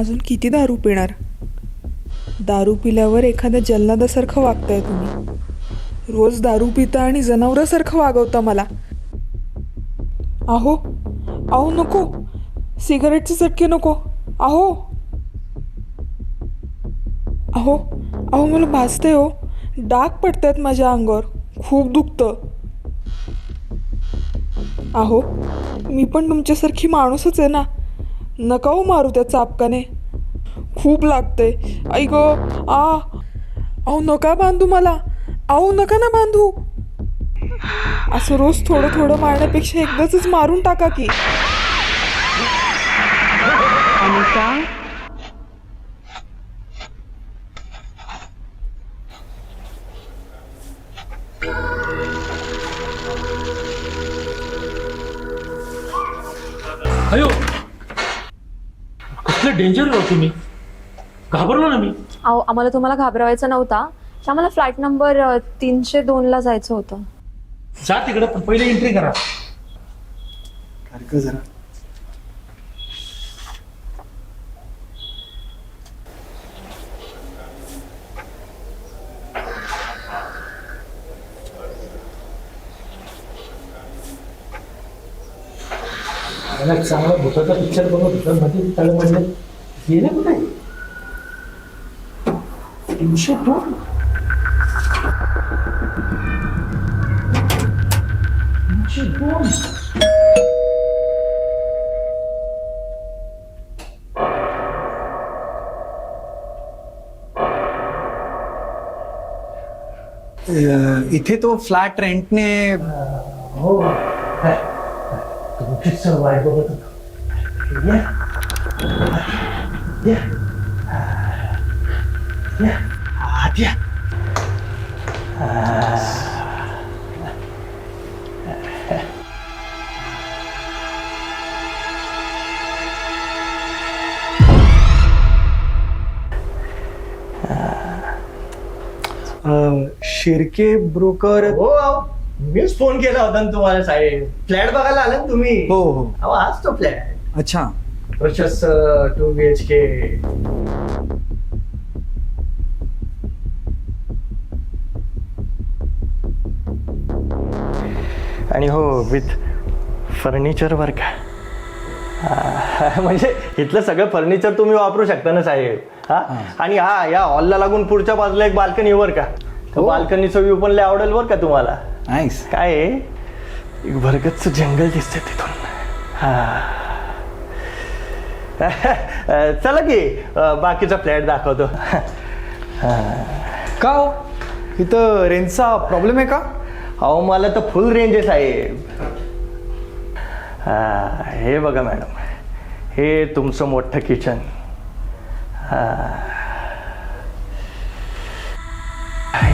अजून किती दारू पिणार? दारू पिल्यावर एखाद्या जल्लादासारखं वागताय तुम्ही. रोज दारू पिता आणि जनावरासारखं वागवता मला. आहो आहो नको. सिगारेटचे चटके नको. आहो अहो अहो मला भाजते हो. डाग पडतायत माझ्या अंगावर. खूप दुखतं. अहो मी पण तुमच्यासारखी माणूसच आहे ना. नका हो मारू त्या चापकाने खूप लागते आई ग आ अहो नका बांधू मला. अहो नका ना बांधू. असं रोज थोडं थोडं मारण्यापेक्षा एकदाच मारून टाका की. अयो कसलं डेंजर राव तुम्ही? घाबरलो ना मी. अहो आम्हाला तुम्हाला घाबरवायचा नव्हता. तर आम्हाला फ्लॅट नंबर अ, तीनशे दोनला जायचं होतं. जा तिकडे पण पहिले एंट्री करा. सारखं जरा. मला चांगला भूताचा पिक्चर बघत होता मध्ये तळ म्हणलं गेले कुठे तीनशे दोन. तीनशे दोन. अं, इथे तो फ्लॅट रेंटने हो. हाय. तुमचीच वाट बघत होतो या या या आत या शिर्के ब्रोकर हो मीच फोन केला होता ना तुम्हाला साहेब. फ्लॅट बघायला आला ना तुम्ही? हो हो. अहो आज तो फ्लॅट. अच्छा. प्रशस्त टू बी एच के. आणि हो विथ फर्निचर वर का हा, म्हणजे इथलं सगळं फर्निचर तुम्ही वापरू शकता ना साहेब. हा? आणि हा या हॉलला लागून पुढच्या बाजूला एक बाल्कनी वर का? हो. बाल्कनीचं व्ह्यू पण लय आवडेल बर का तुम्हाला? नाईस काय आहे? एक भरगतच जंगल दिसतंय तिथून. हा. चला की अं, बाकीचा फ्लॅट दाखवतो. का हो? इथं रेंजचा प्रॉब्लेम आहे का? अहो मला तर फुल रेंज आहे साहेब. हा, हे बघा मॅडम. हे तुमचं मोठं किचन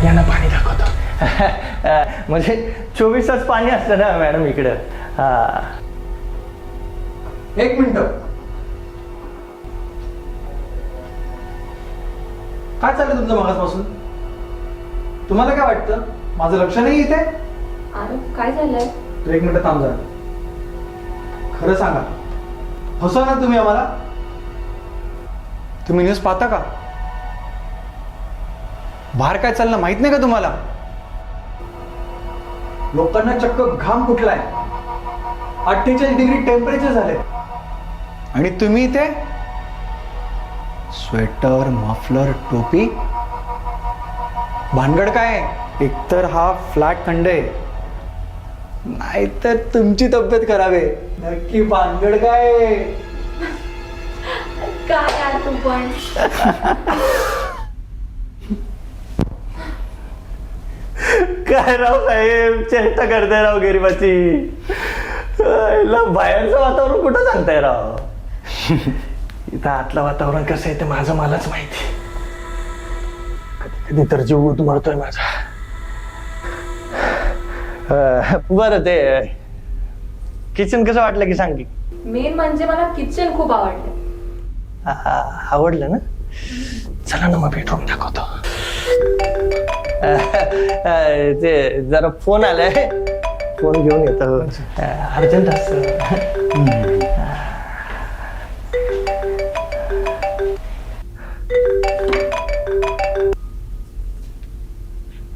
यांना पाणी दाखवतो. म्हणजे चोवीस तास पाणी असतं ना मॅडम इकडं. हा. एक मिनिट. काय चाललं तुमचं मागासपासून? तुम्हाला काय वाटतं? माझं लक्ष नाही इथे? अरे काय झालंय? तर एक मिनिट थांब जरा. खरं सांगा. फसवा ना तुम्ही आम्हाला. तुम्ही न्यूज पाहता का? बाहेर काय चाललं माहीत नाही का तुम्हाला? लोकांना चक्क घाम फुटलाय अठ्ठेचाळीस डिग्री टेम्परेचर झाले आणि तुम्ही इथे स्वेटर मफलर टोपी? भानगड काय? एकतर हा फ्लॅट थंड आहे. नाहीतर तुमची तब्येत खराब आहे. नक्की भानगड काय? काय यार तू पण? काय राव साहेब? चेष्टा करताय राव गरिबाची. याला बाहेरचं वातावरण कुठं सांगताय राव? इथं आतलं वातावरण कसं आहे ते माझं मलाच माहिती. कधी कधी तर जीव मरतोय माझा. अं, बरं ते किचन कसं वाटलं की सांग. की मेन म्हणजे मला किचन खूप आवडलं. आ- आवडलं ना? चला ना मग बेडरूम दाखवतो. ते जरा फोन आलाय. फोन घेऊन येतो. अर्जंट असत.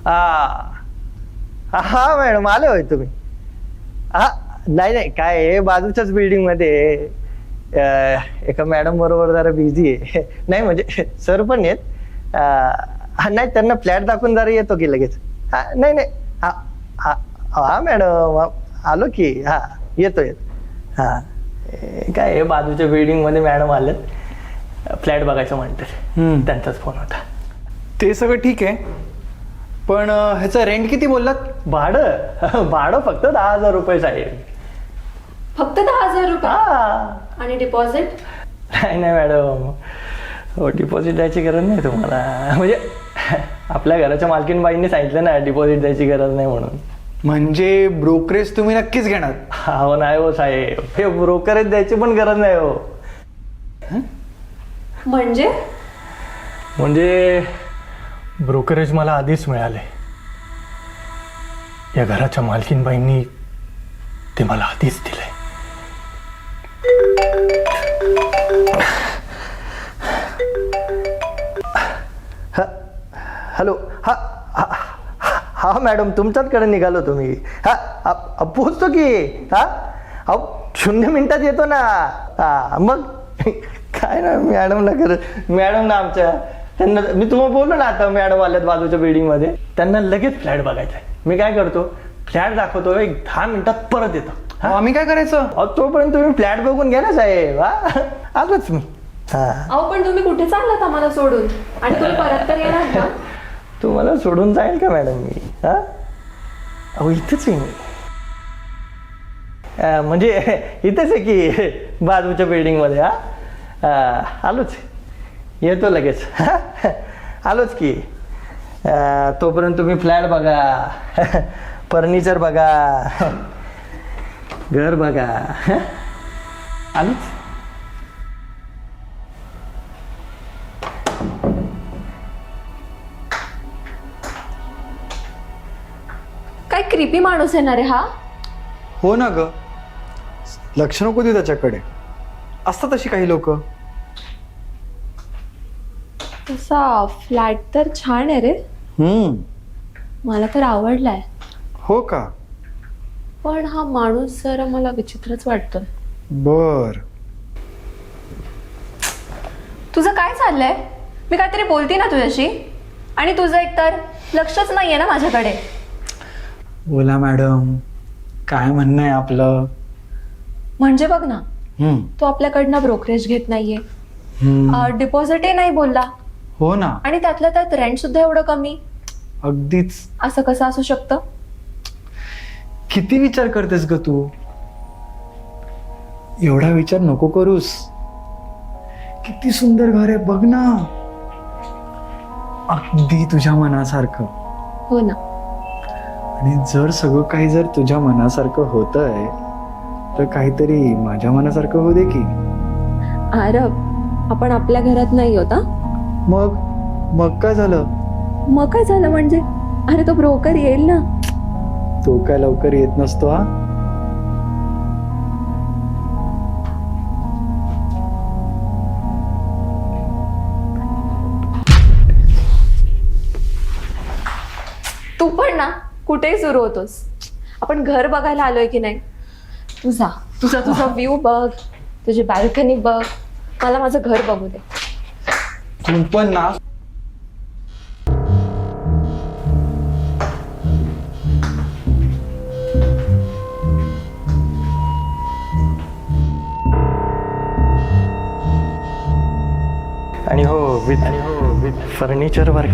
हा. हा मॅडम आले होय तुम्ही. हा नाही नाही काय बाजूच्याच बिल्डिंगमध्ये एका मॅडम बरोबर जरा बिझी आहे. नाही म्हणजे सर पण आहेत. हा नाही त्यांना फ्लॅट दाखवून जरा येतो की लगेच. हा नाही नाही. हा हा हा मॅडम हा, आलो की हा येतो येतो. हा. ए, काय आहे बाजूच्या बिल्डिंगमध्ये मॅडम आलेत. फ्लॅट बघायचं म्हणतात. हम्म. त्यांचाच फोन होता. ते सगळं ठीक आहे. पण अं, ह्याचं रेंट किती बोललात? भाडं? भाडं फक्त दहा हजार रुपये साहेब. फक्त दहा हजार रुपये? हा. आणि डिपॉझिट नाही नाही मॅडम. हो डिपॉझिट द्यायची गरज नाही तुम्हाला. म्हणजे आपल्या घराच्या मालकीन बाईंनी सांगितलं ना डिपॉझिट द्यायची गरज नाही म्हणून. म्हणजे ब्रोकरेज तुम्ही नक्कीच घेणार. हो नाही हो साहेब. हे ब्रोकरेज द्यायची पण गरज नाही हो. म्हणजे? म्हणजे ब्रोकरेज मला आधीच मिळाले. या घराच्या मालकीनबाईंनी ते मला आधीच दिलंय मॅडम तुमच्याचकडे निघालो तुम्ही. हा पोहोचतो की? हा? अहो शून्य मिनिटात येतो ना. हा मग? काय ना मॅडमला कर मॅडम ना आमच्या. त्यांना मी तुम्हाला बोललो ना आता मॅडम आल्यात बाजूच्या बिल्डिंगमध्ये. त्यांना लगेच फ्लॅट बघायचा आहे. मी काय करतो फ्लॅट दाखवतो एक दहा मिनिटात परत येतो. हा? आम्ही काय करायचं? अहो, तोपर्यंत तुम्ही फ्लॅट बघून घ्या ना साहेब हा? आलोच मी. हा. अहो पण तुम्ही कुठे चाललात आम्हाला सोडून? आणि तुम्ही परत तर येणार तुम्हाला सोडून जाईल का मॅडम मी? हा? अहो इथंच आहे मी. म्हणजे इथंच आहे की बाजूच्या बिल्डिंगमध्ये हा? आलोच येतो लगेच. आलोच की. तोपर्यंत तुम्ही फ्लॅट बघा. फर्निचर बघा. घर बघा. आलोच. काय क्रिपी माणूस येणार आहे हा? हो ना ग. लक्ष नको देऊ त्याच्याकडे. असतात तशी काही लोक. तसा फ्लॅट तर छान आहे रे. मला तर आवडलाय. हो का? पण हा माणूस जरा मला विचित्रच वाटतोय. बर. तुझं काय चाललंय? मी काहीतरी बोलते ना तुझ्याशी. आणि तुझं एकतर लक्षच नाहीये ना माझ्याकडे. बोला मॅडम काय म्हणणं आहे आपलं? म्हणजे बघ ना हम्म, तो आपल्याकडनं ब्रोकरेज घेत नाहीये. हम्म. डिपॉझिटही नाही बोलला. हो ना. आणि त्यातल्या त्यात रेंट सुद्धा एवढं कमी. अगदीच. असं कसं असू शकतं? किती विचार करतेस ग तू? एवढा विचार नको करूस. किती सुंदर घर आहे बघ ना. अगदी तुझ्या मनासारखं. हो ना. आणि जर सगळं काही जर तुझ्या मनासारखं होतंय तर काहीतरी माझ्या मनासारखं होऊ दे की. आरब आपण आपल्या घरात नाही होता मग? मग काय झालं? मग काय झालं म्हणजे? अरे तो ब्रोकर येईल ना? तो काय लवकर येत नसतो हा? कुठेही सुरू होतोस. आपण घर बघायला आलोय की नाही? तुझा तुझा तुझा व्ह्यू बघ. तुझी बाल्कनी बघ. मला माझं घर बघू दे. तू पण ना. आणि हो विथ आणि हो विथ फर्निचर वर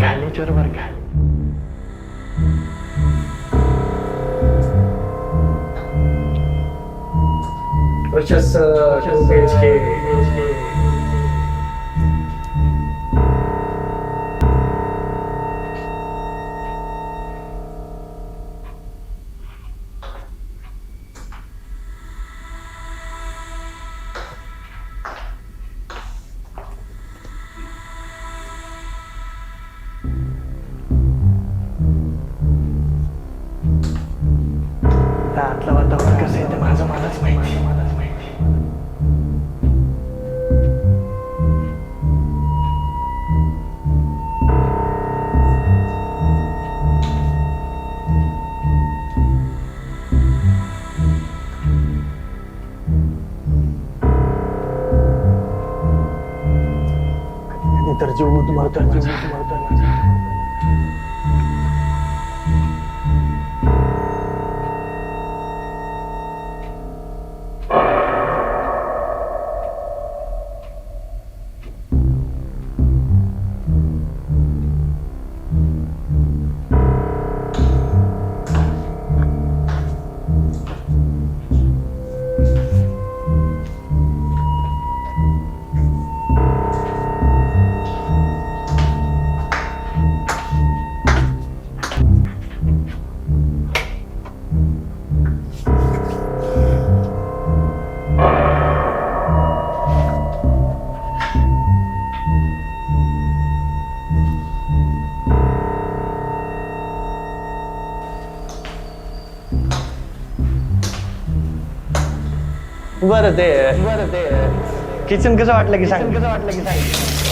काय फर्निचर वर काय आतलं वातावरण कसं आहे ते माझं मलाच माहिती मलाच माहिती तर जीव मरतोय माझा. मरतोय बरं ते. बरं ते. किचन कसं वाटलं की सांग? कसं वाटलं की सांग?